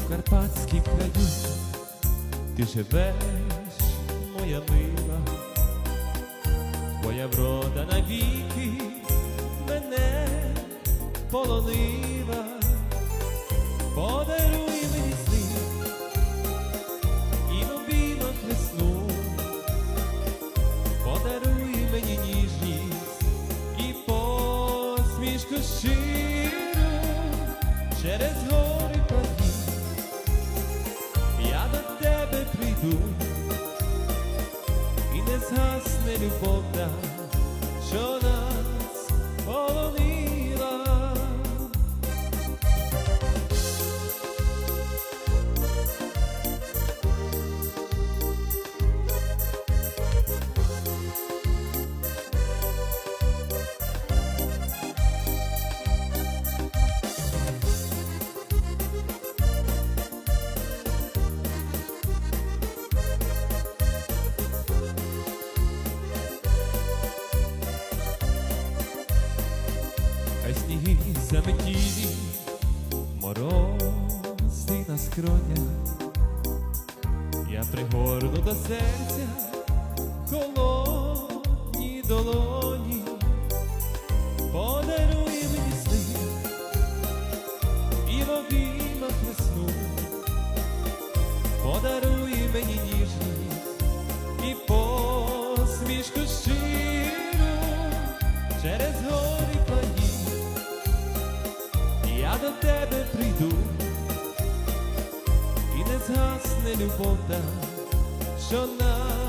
краю ти живеш, моя мила, твоя врода навіки мене полонила, подаруй мені сни і новинок весну, подаруй мені ніжність і посмішку щиру через гори згасне любов Сніги заметілі, морози на скронях, я пригорну до серця холодні долоні, подаруй мені сни і в обіймах весну, подаруй мені ніжність і посмішку щиру через горі до тебе прийду і не згасне любов та, що нас.